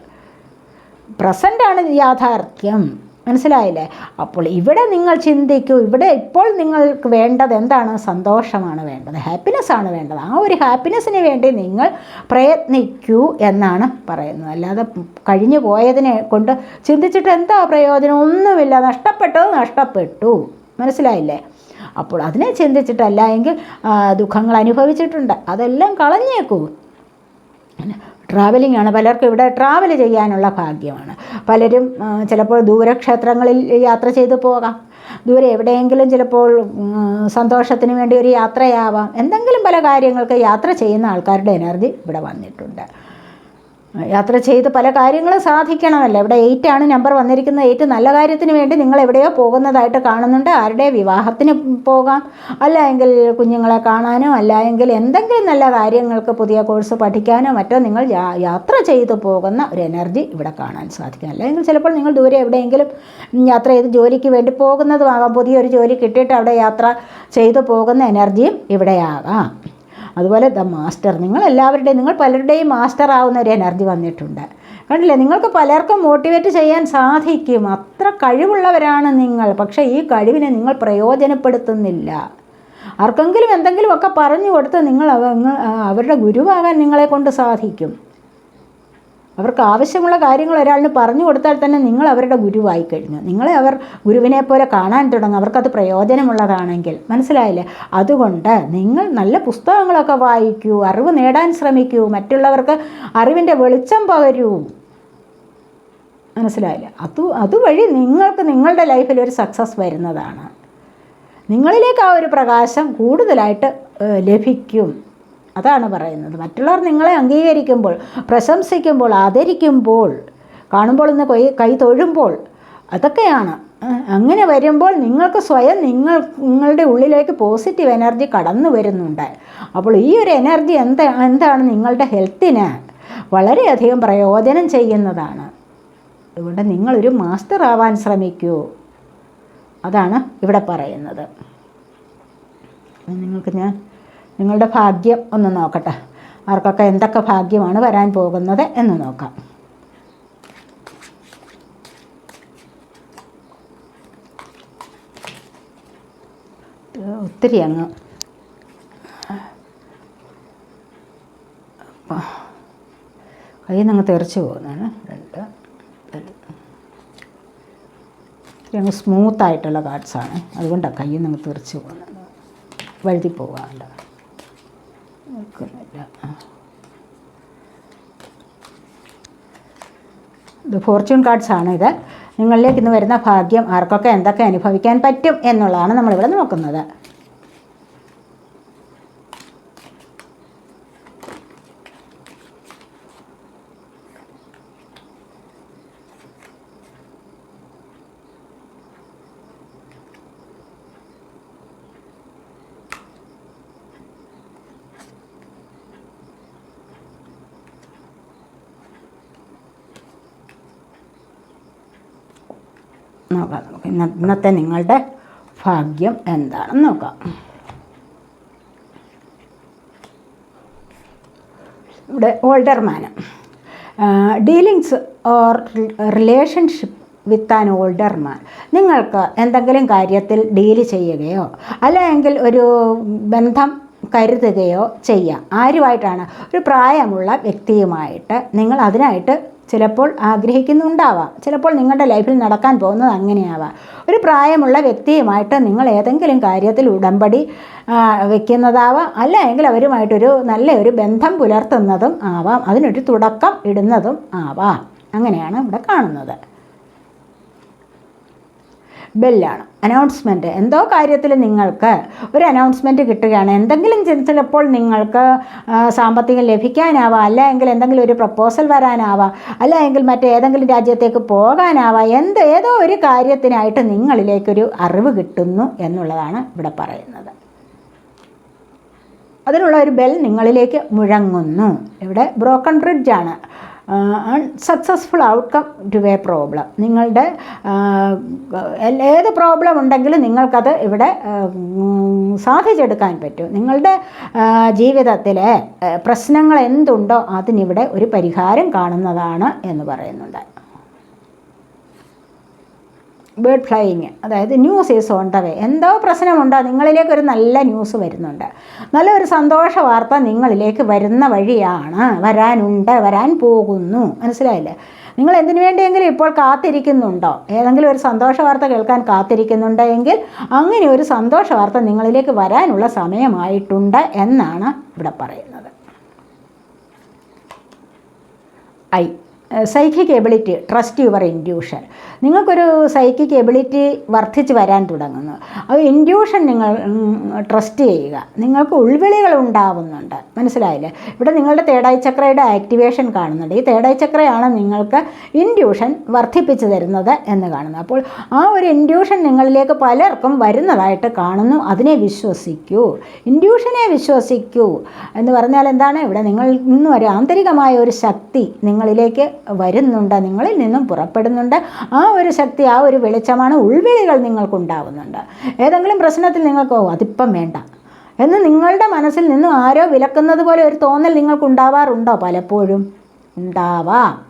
പ്രസന്റാണ് യാഥാർത്ഥ്യം. മനസ്സിലായില്ലേ? അപ്പോൾ ഇവിടെ നിങ്ങൾ ചിന്തിക്കൂ ഇവിടെ ഇപ്പോൾ നിങ്ങൾക്ക് വേണ്ടത് എന്താണ്? സന്തോഷമാണ് വേണ്ടത് ഹാപ്പിനെസ് ആണ് വേണ്ടത്. ആ ഒരു ഹാപ്പിനെസ്സിന് വേണ്ടി നിങ്ങൾ പ്രയത്നിക്കൂ എന്നാണ് പറയുന്നത്. അല്ലാതെ കഴിഞ്ഞു പോയതിനെ കൊണ്ട് ചിന്തിച്ചിട്ട് എന്താ പ്രയോജനം? ഒന്നുമില്ല നഷ്ടപ്പെട്ടത് നഷ്ടപ്പെട്ടു. മനസ്സിലായില്ലേ? അപ്പോൾ അതിനെ ചിന്തിച്ചിട്ടല്ല എങ്കിൽ ദുഃഖങ്ങൾ അനുഭവിച്ചിട്ടുണ്ട്. അതെല്ലാം കളഞ്ഞേക്കൂ. ട്രാവലിംഗ് ആണ് പലർക്കും ഇവിടെ ട്രാവൽ ചെയ്യാനുള്ള ഭാഗ്യമാണ്. പലരും ചിലപ്പോൾ ദൂരക്ഷേത്രങ്ങളിൽ യാത്ര ചെയ്ത് പോകാം. ദൂരെ എവിടെയെങ്കിലും ചിലപ്പോൾ സന്തോഷത്തിന് വേണ്ടി ഒരു യാത്രയാവാം. എന്തെങ്കിലും പല കാര്യങ്ങൾക്ക് യാത്ര ചെയ്യുന്ന ആൾക്കാരുടെ എനർജി ഇവിടെ വന്നിട്ടുണ്ട്. യാത്ര ചെയ്ത് പല കാര്യങ്ങളും സാധിക്കണമല്ലോ. ഇവിടെ എയ്റ്റ് ആണ് നമ്പർ വന്നിരിക്കുന്നത്. എയ്റ്റ് നല്ല കാര്യത്തിന് വേണ്ടി നിങ്ങൾ എവിടെയോ പോകുന്നതായിട്ട് കാണുന്നുണ്ട്. ആരുടെ വിവാഹത്തിന് പോകാം. അല്ല എങ്കിൽ കുഞ്ഞുങ്ങളെ കാണാനോ അല്ല എങ്കിൽ എന്തെങ്കിലും നല്ല കാര്യങ്ങൾക്ക് പുതിയ കോഴ്സ് പഠിക്കാനോ മറ്റോ നിങ്ങൾ യാത്ര ചെയ്തു പോകുന്ന ഒരു എനർജി ഇവിടെ കാണാൻ സാധിക്കും. അല്ലെങ്കിൽ ചിലപ്പോൾ നിങ്ങൾ ദൂരെ എവിടെയെങ്കിലും യാത്ര ചെയ്ത് ജോലിക്ക് വേണ്ടി പോകുന്നതുമാകാം. പുതിയൊരു ജോലി കിട്ടിയിട്ട് അവിടെ യാത്ര ചെയ്തു പോകുന്ന എനർജിയും ഇവിടെയാകാം. അതുപോലെ ദ മാസ്റ്റർ. നിങ്ങൾ എല്ലാവരുടെയും നിങ്ങൾ പലരുടെയും മാസ്റ്റർ ആവുന്ന ഒരു എനർജി വന്നിട്ടുണ്ട്. കണ്ടില്ലേ? നിങ്ങൾക്ക് പലർക്കും മോട്ടിവേറ്റ് ചെയ്യാൻ സാധിക്കും. അത്ര കഴിവുള്ളവരാണ് നിങ്ങൾ. പക്ഷേ ഈ കഴിവിനെ നിങ്ങൾ പ്രയോജനപ്പെടുത്തുന്നില്ല. ആർക്കെങ്കിലും എന്തെങ്കിലുമൊക്കെ പറഞ്ഞു കൊടുത്ത് നിങ്ങൾ അവ- അവരുടെ ഗുരുവാകാൻ നിങ്ങളെ കൊണ്ട് സാധിക്കും. അവർക്ക് ആവശ്യമുള്ള കാര്യങ്ങൾ ഒരാളിന് പറഞ്ഞു കൊടുത്താൽ തന്നെ നിങ്ങൾ അവരുടെ ഗുരുവായി കഴിഞ്ഞു. നിങ്ങളെ അവർ ഗുരുവിനെ പോലെ കാണാൻ തുടങ്ങും. അവർക്കത് പ്രയോജനമുള്ളതാണെങ്കിൽ. മനസ്സിലായില്ലേ? അതുകൊണ്ട് നിങ്ങൾ നല്ല പുസ്തകങ്ങളൊക്കെ വായിക്കൂ അറിവ് നേടാൻ ശ്രമിക്കൂ മറ്റുള്ളവർക്ക് അറിവിന്റെ വെളിച്ചം പകരൂ. മനസ്സിലായില്ല? അത് അതുവഴി നിങ്ങൾക്ക് നിങ്ങളുടെ ലൈഫിൽ ഒരു സക്സസ് വരുന്നതാണ്. നിങ്ങളിലേക്ക് ആ ഒരു പ്രകാശം കൂടുതലായിട്ട് ലഭിക്കും. അതാണ് പറയുന്നത്. മറ്റുള്ളവർ നിങ്ങളെ അംഗീകരിക്കുമ്പോൾ പ്രശംസിക്കുമ്പോൾ ആദരിക്കുമ്പോൾ കാണുമ്പോൾ ഇന്ന് കൈ കൈ തൊഴുമ്പോൾ അതൊക്കെയാണ്. അങ്ങനെ വരുമ്പോൾ നിങ്ങൾക്ക് സ്വയം നിങ്ങൾ നിങ്ങളുടെ ഉള്ളിലേക്ക് പോസിറ്റീവ് എനർജി കടന്നു വരുന്നുണ്ട്. അപ്പോൾ ഈ ഒരു എനർജി എന്താ എന്താണ് നിങ്ങളുടെ ഹെൽത്തിന് വളരെയധികം പ്രയോജനം ചെയ്യുന്നതാണ്. അതുകൊണ്ട് നിങ്ങളൊരു മാസ്റ്റർ ആവാൻ ശ്രമിക്കൂ. അതാണ് ഇവിടെ പറയുന്നത്. നിങ്ങൾക്ക് ഞാൻ നിങ്ങളുടെ ഭാഗ്യം ഒന്ന് നോക്കട്ടെ. ആർക്കൊക്കെ എന്തൊക്കെ ഭാഗ്യമാണ് വരാൻ പോകുന്നത് എന്ന് നോക്കാം. ഒത്തിരി അങ്ങ്. കയ്യിൽ നിന്ന് അങ്ങ് തെറിച്ച് പോകുന്നതാണ്. രണ്ട് ഒത്തിരി അങ്ങ് സ്മൂത്തായിട്ടുള്ള കാർഡ്സാണ് അതുകൊണ്ടാണ് കയ്യിൽ നിന്ന് അങ്ങ് തെറിച്ച് പോകുന്നത്. വഴുതി പോകാണ്ട ഇത് ഫോർച്യൂൺ കാർഡ്സ് ആണ് ഇത്. നിങ്ങളിലേക്ക് ഇന്ന് വരുന്ന ഭാഗ്യം ആർക്കൊക്കെ എന്തൊക്കെ അനുഭവിക്കാൻ പറ്റും എന്നുള്ളതാണ് നമ്മളിവിടെ നോക്കുന്നത് നോക്കാം നമുക്ക് ഇന്ന ഇന്നത്തെ നിങ്ങളുടെ ഭാഗ്യം എന്താണെന്ന് നോക്കാം. ഇവിടെ ഓൾഡർ മാനം dealings or relationship with an older man നിങ്ങൾക്ക് എന്തെങ്കിലും കാര്യത്തിൽ ഡീൽ ചെയ്യുകയോ അല്ലെങ്കിൽ ഒരു ബന്ധം കരുതുകയോ ചെയ്യാം. ആരുമായിട്ടാണ്? ഒരു പ്രായമുള്ള വ്യക്തിയുമായിട്ട് നിങ്ങൾ അതിനായിട്ട് ചിലപ്പോൾ ആഗ്രഹിക്കുന്നുണ്ടാവാം. ചിലപ്പോൾ നിങ്ങളുടെ ലൈഫിൽ നടക്കാൻ പോകുന്നത് അങ്ങനെയാവാം. ഒരു പ്രായമുള്ള വ്യക്തിയുമായിട്ട് നിങ്ങൾ ഏതെങ്കിലും കാര്യത്തിൽ ഉടമ്പടി വയ്ക്കുന്നതാവാം അല്ല എങ്കിൽ അവരുമായിട്ടൊരു നല്ല ഒരു ബന്ധം പുലർത്തുന്നതും ആവാം. അതിനൊരു തുടക്കം ഇടുന്നതും ആവാം. അങ്ങനെയാണ് ഇവിടെ കാണുന്നത്. ബെല്ലാണ്. അനൗൺസ്മെന്റ് എന്തോ കാര്യത്തിൽ നിങ്ങൾക്ക് ഒരു അനൗൺസ്മെന്റ് കിട്ടുകയാണ്. എന്തെങ്കിലും ചിലപ്പോൾ നിങ്ങൾക്ക് സാമ്പത്തികം ലഭിക്കാനാവാം. അല്ലെങ്കിൽ എന്തെങ്കിലും ഒരു പ്രപ്പോസൽ വരാനാവാം. അല്ല എങ്കിൽ മറ്റേതെങ്കിലും രാജ്യത്തേക്ക് പോകാനാവാം. എന്ത് ഏതോ ഒരു കാര്യത്തിനായിട്ട് നിങ്ങളിലേക്കൊരു അറിവ് കിട്ടുന്നു എന്നുള്ളതാണ് ഇവിടെ പറയുന്നത്. അതിനുള്ള ഒരു ബെൽ നിങ്ങളിലേക്ക് മുഴങ്ങുന്നു. ഇവിടെ broken ബ്രിഡ്ജാണ് unsuccessful outcome to a problem നിങ്ങളുടെ ഏത് പ്രോബ്ലം ഉണ്ടെങ്കിലും നിങ്ങൾക്കത് ഇവിടെ സാധിച്ചെടുക്കാൻ പറ്റും. നിങ്ങളുടെ ജീവിതത്തിലെ പ്രശ്നങ്ങൾ എന്തുണ്ടോ അതിനിവിടെ ഒരു പരിഹാരം കാണുന്നതാണ് എന്ന് പറയുന്നുണ്ട്. ബേർഡ് ഫ്ലൈയിങ് അതായത് news is on the way എന്തോ പ്രശ്നമുണ്ടോ? നിങ്ങളിലേക്ക് ഒരു നല്ല ന്യൂസ് വരുന്നുണ്ട്. നല്ലൊരു സന്തോഷ വാർത്ത നിങ്ങളിലേക്ക് വരുന്ന വഴിയാണ്. വരാനുണ്ട് വരാൻ പോകുന്നു. മനസ്സിലായില്ലേ? നിങ്ങൾ എന്തിനു വേണ്ടിയെങ്കിലും ഇപ്പോൾ കാത്തിരിക്കുന്നുണ്ടോ? ഏതെങ്കിലും ഒരു സന്തോഷ വാർത്ത കേൾക്കാൻ കാത്തിരിക്കുന്നുണ്ടെങ്കിൽ അങ്ങനെ ഒരു സന്തോഷ വാർത്ത നിങ്ങളിലേക്ക് വരാനുള്ള സമയമായിട്ടുണ്ട് എന്നാണ് ഇവിടെ പറയുന്നത്. Eye psychic ability trust your intuition നിങ്ങൾക്കൊരു സൈക്കിക് എബിലിറ്റി വർദ്ധിച്ച് വരാൻ തുടങ്ങുന്നു. അത് ഇൻഡ്യൂഷൻ നിങ്ങൾ ട്രസ്റ്റ് ചെയ്യുക. നിങ്ങൾക്ക് ഉൾവിളികൾ ഉണ്ടാവുന്നുണ്ട്. മനസ്സിലായില്ലേ? ഇവിടെ നിങ്ങളുടെ തേടായി ചക്രയുടെ ആക്ടിവേഷൻ കാണുന്നുണ്ട്. ഈ തേടായി ചക്രയാണ് നിങ്ങൾക്ക് ഇൻഡ്യൂഷൻ വർദ്ധിപ്പിച്ചു തരുന്നത് എന്ന് കാണുന്നു അപ്പോൾ ആ ഒരു ഇൻഡ്യൂഷൻ നിങ്ങളിലേക്ക് പലർക്കും വരുന്നതായിട്ട് കാണുന്നു. അതിനെ വിശ്വസിക്കൂ. ഇൻഡ്യൂഷനെ വിശ്വസിക്കൂ എന്ന് പറഞ്ഞാൽ എന്താണ്? ഇവിടെ നിങ്ങൾ നിന്നും ഒരു ആന്തരികമായ ഒരു ശക്തി നിങ്ങളിലേക്ക് വരുന്നുണ്ട്. നിങ്ങളിൽ നിന്നും പുറപ്പെടുന്നുണ്ട്. ആ ഒരു ശക്തി ആ ഒരു വെളിച്ചമാണ് ഉൾവിളികൾ നിങ്ങൾക്കുണ്ടാവുന്നുണ്ട്. ഏതെങ്കിലും പ്രശ്നത്തിൽ നിങ്ങൾക്ക് അതിപ്പം വേണ്ട. എന്ന് നിങ്ങളുടെ മനസ്സിൽ നിന്നും ആരോ വിലക്കുന്നത് പോലെ ഒരു തോന്നൽ നിങ്ങൾക്കുണ്ടാവാറുണ്ടോ പലപ്പോഴും? ഉണ്ടാവാം.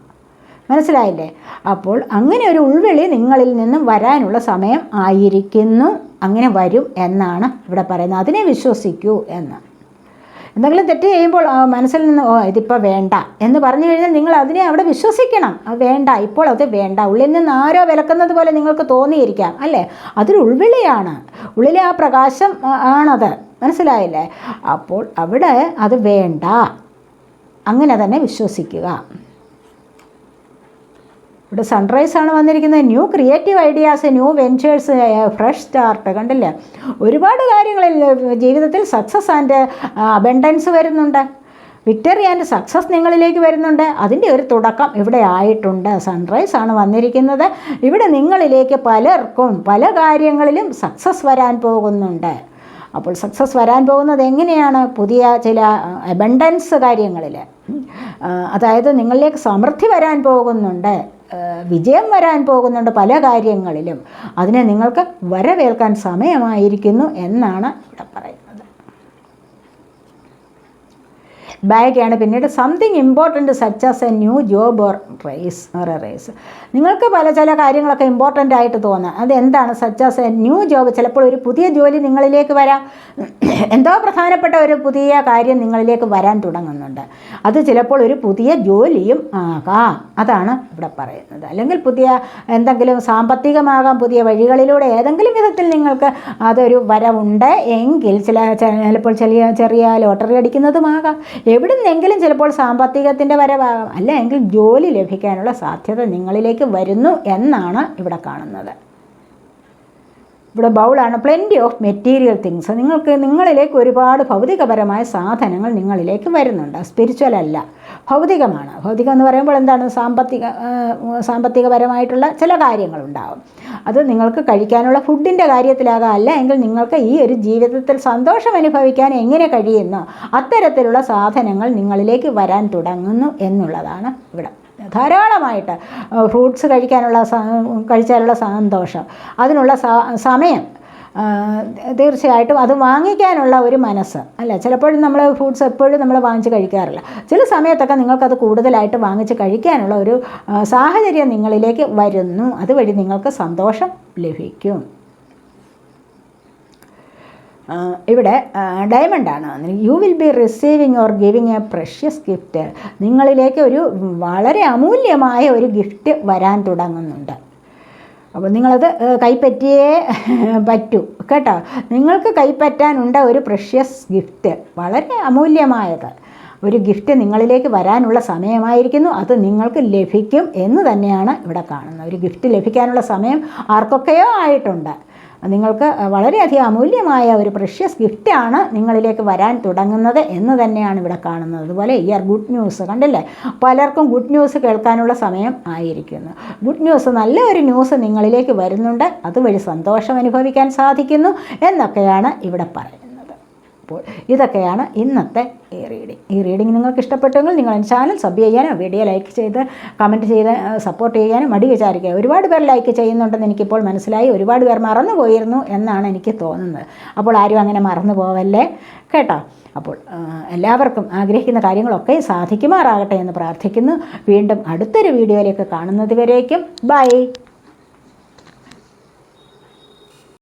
മനസ്സിലായില്ലേ? അപ്പോൾ അങ്ങനെ ഒരു ഉൾവിളി നിങ്ങളിൽ നിന്നും വരാനുള്ള സമയം ആയിരിക്കുന്നു. അങ്ങനെ വരും എന്നാണ് ഇവിടെ പറയുന്നത്. അതിനെ വിശ്വസിക്കൂ എന്ന്. എന്തെങ്കിലും തെറ്റ് ചെയ്യുമ്പോൾ മനസ്സിൽ നിന്ന് ഓ ഇതിപ്പോൾ വേണ്ട. എന്ന് പറഞ്ഞു കഴിഞ്ഞാൽ നിങ്ങൾ അതിനെ അവിടെ വിശ്വസിക്കണം. വേണ്ട ഇപ്പോൾ അത് വേണ്ട. ഉള്ളിൽ നിന്ന് ആരോ വിലക്കുന്നത് പോലെ നിങ്ങൾക്ക് തോന്നിയിരിക്കാം. അല്ലേ? അതൊരു ഉൾവിളിയാണ്. ഉള്ളിലെ ആ പ്രകാശം ആണത്. മനസ്സിലായില്ലേ? അപ്പോൾ അവിടെ അത് വേണ്ട. അങ്ങനെ തന്നെ വിശ്വസിക്കുക. ഇവിടെ സൺറൈസ് ആണ് വന്നിരിക്കുന്നത്. New creative ideas new ventures fresh start കണ്ടില്ലേ? ഒരുപാട് കാര്യങ്ങളിൽ ജീവിതത്തിൽ സക്സസ് ആൻഡ് അബൻഡൻസ് വരുന്നുണ്ട്. വിക്ടറി ആൻഡ് സക്സസ് നിങ്ങളിലേക്ക് വരുന്നുണ്ട്. അതിന്റെ ഒരു തുടക്കം ഇവിടെ ആയിട്ടുണ്ട്. സൺറൈസ് ആണ് വന്നിരിക്കുന്നത്. ഇവിടെ നിങ്ങളിലേക്ക് പലർക്കും പല കാര്യങ്ങളിലും സക്സസ് വരാൻ പോകുന്നുണ്ട്. അപ്പോൾ സക്സസ് വരാൻ പോകുന്നത് എങ്ങനെയാണ്? പുതിയ ചില അബണ്ടൻസ് കാര്യങ്ങളിൽ. അതായത് നിങ്ങളിലേക്ക് സമൃദ്ധി വരാൻ പോകുന്നുണ്ട്. വിജയം വരാൻ പോകുന്നുണ്ട് പല കാര്യങ്ങളിലും. അതിനെ നിങ്ങൾക്ക് വരവേൽക്കാൻ സമയമായിരിക്കുന്നു എന്നാണ് ഇവിടെ പറയുന്നത്. ബാഗാണ്. പിന്നീട് something important such as a new job or race or a race നിങ്ങൾക്ക് പല ചില കാര്യങ്ങളൊക്കെ ഇമ്പോർട്ടന്റ് ആയിട്ട് തോന്നാം. അതെന്താണ്? Such as a new job ചിലപ്പോൾ ഒരു പുതിയ ജോലി നിങ്ങളിലേക്ക് വരാം. എന്തോ പ്രധാനപ്പെട്ട ഒരു പുതിയ കാര്യം നിങ്ങളിലേക്ക് വരാൻ തുടങ്ങുന്നുണ്ട്. അത് ചിലപ്പോൾ ഒരു പുതിയ ജോലിയും ആകാം. അതാണ് ഇവിടെ പറയുന്നത്. അല്ലെങ്കിൽ പുതിയ എന്തെങ്കിലും സാമ്പത്തികമാകാം പുതിയ വഴികളിലൂടെ ഏതെങ്കിലും വിധത്തിൽ നിങ്ങൾക്ക് അതൊരു വരവുണ്ട്. എങ്കിൽ ചില ചിലപ്പോൾ ചെറിയ ചെറിയ ലോട്ടറി അടിക്കുന്നതുമാകാം. എവിടുന്നെങ്കിലും ചിലപ്പോൾ സാമ്പത്തികത്തിന്റെ വരവാകാം. അല്ല എങ്കിൽ ജോലി ലഭിക്കാനുള്ള സാധ്യത നിങ്ങളിലേക്ക് വരുന്നു എന്നാണ് ഇവിടെ കാണുന്നത്. ഇവിടെ ബൗളാണ് പ്ലെന്റി ഓഫ് മെറ്റീരിയൽ തിങ്സ് നിങ്ങൾക്ക് നിങ്ങളിലേക്ക് ഒരുപാട് ഭൗതികപരമായ സാധനങ്ങൾ നിങ്ങളിലേക്ക് വരുന്നുണ്ട്. സ്പിരിച്വൽ അല്ല. ഭൗതികമാണ്. ഭൗതികം എന്ന് പറയുമ്പോൾ എന്താണ്? സാമ്പത്തിക സാമ്പത്തികപരമായിട്ടുള്ള ചില കാര്യങ്ങളുണ്ടാകും അത് നിങ്ങൾക്ക് കഴിക്കാനുള്ള ഫുഡിന്റെ കാര്യത്തിലാകാം. അല്ല എങ്കിൽ നിങ്ങൾക്ക് ഈ ഒരു ജീവിതത്തിൽ സന്തോഷം അനുഭവിക്കാൻ എങ്ങനെ കഴിയുന്നു? അത്തരത്തിലുള്ള സാധനങ്ങൾ നിങ്ങളിലേക്ക് വരാൻ തുടങ്ങുന്നു എന്നുള്ളതാണ് ഇവിടെ. ധാരാളമായിട്ട് ഫ്രൂട്ട്സ് കഴിക്കാനുള്ള കഴിച്ചാലുള്ള സന്തോഷം അതിനുള്ള സമയം തീർച്ചയായിട്ടും അത് വാങ്ങിക്കാനുള്ള ഒരു മനസ്സ് അല്ല? ചിലപ്പോഴും നമ്മൾ ഫ്രൂട്ട്സ് എപ്പോഴും നമ്മൾ വാങ്ങിച്ച് കഴിക്കാറില്ല. ചില സമയത്തൊക്കെ നിങ്ങൾക്കത് കൂടുതലായിട്ട് വാങ്ങിച്ച് കഴിക്കാനുള്ള ഒരു സാഹചര്യം നിങ്ങളിലേക്ക് വരുന്നു. അതുവഴി നിങ്ങൾക്ക് സന്തോഷം ലഭിക്കും. ഇവിടെ ഡയമണ്ട് ആണ്. You will be receiving or giving a precious gift നിങ്ങളിലേക്ക് ഒരു വളരെ അമൂല്യമായ ഒരു ഗിഫ്റ്റ് വരാൻ തുടങ്ങുന്നുണ്ട്. അപ്പോൾ നിങ്ങളത് കൈപ്പറ്റിയേ പറ്റൂ. കേട്ടോ? നിങ്ങൾക്ക് കൈപ്പറ്റാനുണ്ട ഒരു പ്രഷ്യസ് ഗിഫ്റ്റ് വളരെ അമൂല്യമായത്. ഒരു ഗിഫ്റ്റ് നിങ്ങളിലേക്ക് വരാനുള്ള സമയമായിരിക്കുന്നു. അത് നിങ്ങൾക്ക് ലഭിക്കും എന്ന് തന്നെയാണ് ഇവിടെ കാണുന്നത്. ഒരു ഗിഫ്റ്റ് ലഭിക്കാനുള്ള സമയം ആർക്കൊക്കെയോ ആയിട്ടുണ്ട്. നിങ്ങൾക്ക് വളരെയധികം അമൂല്യമായ ഒരു പ്രഷ്യസ് ഗിഫ്റ്റാണ് നിങ്ങളിലേക്ക് വരാൻ തുടങ്ങുന്നത് എന്ന് തന്നെയാണ് ഇവിടെ കാണുന്നത്. അതുപോലെ ഇയർ ഗുഡ് ന്യൂസ് കണ്ടില്ലേ? പലർക്കും ഗുഡ് ന്യൂസ് കേൾക്കാനുള്ള സമയം ആയിരിക്കുന്നു. ഗുഡ് ന്യൂസ് നല്ല ഒരു ന്യൂസ് നിങ്ങളിലേക്ക് വരുന്നുണ്ട്. അതുവഴി സന്തോഷം അനുഭവിക്കാൻ സാധിക്കുന്നു എന്നൊക്കെയാണ് ഇവിടെ പറയുന്നത്. അപ്പോൾ ഇതൊക്കെയാണ് ഇന്നത്തെ ഈ റീഡിങ് ഈ റീഡിങ് നിങ്ങൾക്ക് ഇഷ്ടപ്പെട്ടെങ്കിൽ നിങ്ങൾ ചാനൽ സബ് ചെയ്യാനും വീഡിയോ ലൈക്ക് ചെയ്ത് കമന്റ് ചെയ്ത് സപ്പോർട്ട് ചെയ്യാനും മടി വിചാരിക്കുക. ഒരുപാട് പേർ ലൈക്ക് ചെയ്യുന്നുണ്ടെന്ന് എനിക്കിപ്പോൾ മനസ്സിലായി. ഒരുപാട് പേർ മറന്നു പോയിരുന്നു എന്നാണ് എനിക്ക് തോന്നുന്നത്. അപ്പോൾ ആരും അങ്ങനെ മറന്നു പോവല്ലേ? കേട്ടോ? അപ്പോൾ എല്ലാവർക്കും ആഗ്രഹിക്കുന്ന കാര്യങ്ങളൊക്കെ സാധിക്കുമാറാകട്ടെ എന്ന് പ്രാർത്ഥിക്കുന്നു. വീണ്ടും അടുത്തൊരു വീഡിയോയിലേക്ക് കാണുന്നത് വരേക്കും. ബൈ